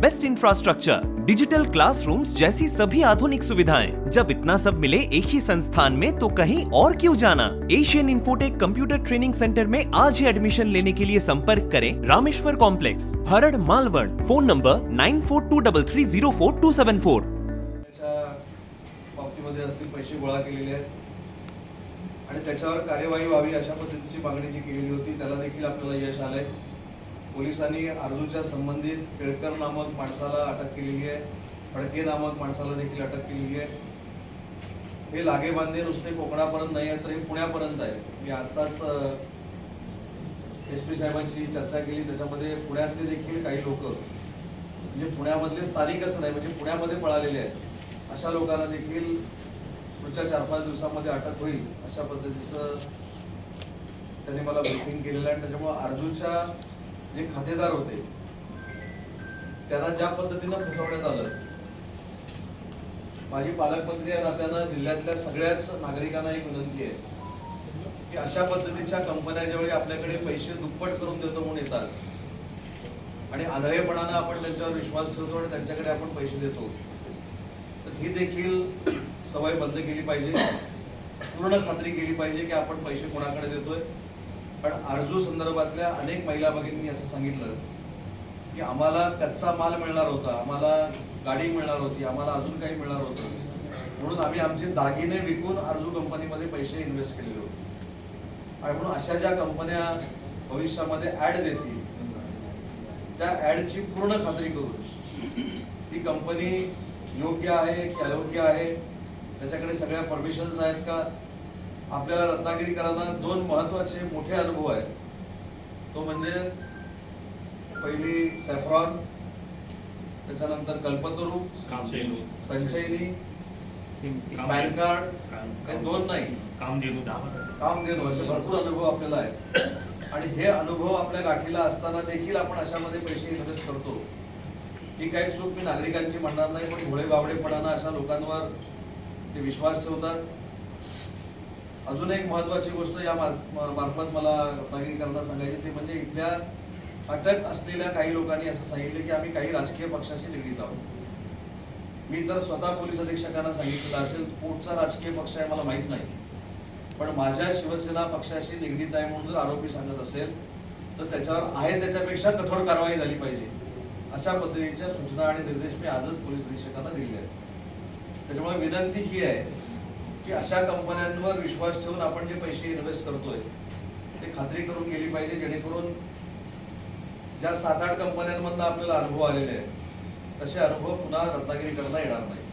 best infrastructure digital classrooms जैसी सभी आधुनिक सुविधाएँ। जब इतना सब मिले एक ही संस्थान में तो कहीं और क्यों जाना? Asian Infotech computer training centre में आज ही एडमिशन लेने के लिए संपर्क करें Rameshwar complex Bharad, Malvan. Phone number nine four two double three zero four two seven four पैसे गोळा केलेले आहेत. आणि त्याच्यावर कार्यवाही व्हावी अशा पद्धतीची मागणी जी केलेली होती, त्याला देखील आपल्याला यश आलंय. पोलिसांनी अर्जूच्या संबंधित केळकर नामक माणसाला अटक केलेली आहे. फडके नामक माणसाला देखील अटक केलेली आहे. हे लागे बांधे नुसते कोकणापर्यंत नाही आहे तर हे पुण्यापर्यंत आहे. मी आत्ताच एस पी साहेबांची चर्चा केली. त्याच्यामध्ये पुण्यातले देखील काही लोक म्हणजे पुण्यामधले स्थानिक असं नाही म्हणजे पुण्यामध्ये पळालेले आहेत. अशा लोकांना देखील पुढच्या चार पाच दिवसामध्ये अटक होईल अशा पद्धतीचं त्यांनी मला ब्रीफिंग केलेलं आहे. त्याच्यामुळं अर्जूच्या जे खातेदार होते त्यांना ज्या पद्धतीनं फसवण्यात आलं माझी पालकमंत्री या नात्यानं जिल्ह्यातल्या सगळ्याच नागरिकांना एक विनंती आहे की अशा पद्धतीच्या कंपन्या ज्यावेळी आपल्याकडे पैसे दुप्पट करून देतो म्हणून येतात आणि आंधळेपणानं आपण त्यांच्यावर विश्वास ठेवतो आणि त्यांच्याकडे आपण पैसे देतो तर ही देखील सवय बंद केली पाहिजे पूर्ण खात्री केली पाहिजे की आपण पैसे कोणाकडे देतोय पण आरजू संदर्भातल्या अनेक महिला भगिनींनी असं सांगितलं की आम्हाला कच्चा माल मिळणार होता आम्हाला गाडी मिळणार होती आम्हाला अजून काही मिळणार होतं. म्हणून आम्ही आमचे दागिने विकून आरजू कंपनीमध्ये पैसे इन्व्हेस्ट केलेले होते. आणि म्हणून अशा ज्या कंपन्या भविष्यामध्ये ॲड देतील त्या ॲडची पूर्ण खात्री करून ही कंपनी योग्य आहे की अयोग्य आहे त्याच्याकडे सगळ्या परमिशन्स आहेत का? आपल्याला रत्नागिरीकरांना दोन महत्त्वाचे मोठे अनुभव आहेत. तो म्हणजे पहिली सॅफ्रॉन त्याच्यानंतर कल्पतरू कामधेनू. संचयनी पॅन कार्ड काम- हे दोन नाही. कामधेनू दहा काम देणं असे भरपूर अनुभव आपल्याला आहेत. आणि हे अनुभव आपल्या गाठीला असताना देखील आपण अशामध्ये पैसे इन्व्हेस्ट करतो. ही काही चूक मी नागरिकांची म्हणणार नाही पण भोळे बावडेपणानं अशा लोकांवर ते विश्वास ठेवतात. अजून एक महत्वाची गोष्ट या मार्फत मला रत्नागिरीकरांना सांगायची ती म्हणजे इथल्या अटक असलेल्या काही लोकांनी असं सांगितलं की आम्ही काही राजकीय पक्षाशी निगडीत आहोत. मी तर स्वतः पोलीस अधीक्षकांना सांगितलेलं असेल कोणचा राजकीय पक्ष आहे मला माहीत नाही. पण माझ्या शिवसेना पक्षाशी निगडीत आहे म्हणून जर आरोपी सांगत असेल तर त्याच्यावर आहे त्याच्यापेक्षा कठोर कारवाई झाली पाहिजे. अशा पद्धतीच्या सूचना आणि निर्देश मी आजच पोलीस अधीक्षकांना दिले आहेत. त्याच्यामुळे विनंती ही आहे की अशा कंपन्यांवर विश्वास ठेवून आपण जे पैसे इन्व्हेस्ट करतोय ते खात्री करून गेली पाहिजे जेणेकरून ज्या सात आठ कंपन्यांमधनं आपल्याला अनुभव आलेले आहेत तसे अनुभव पुन्हा रत्नागिरीकरांना येणार नाही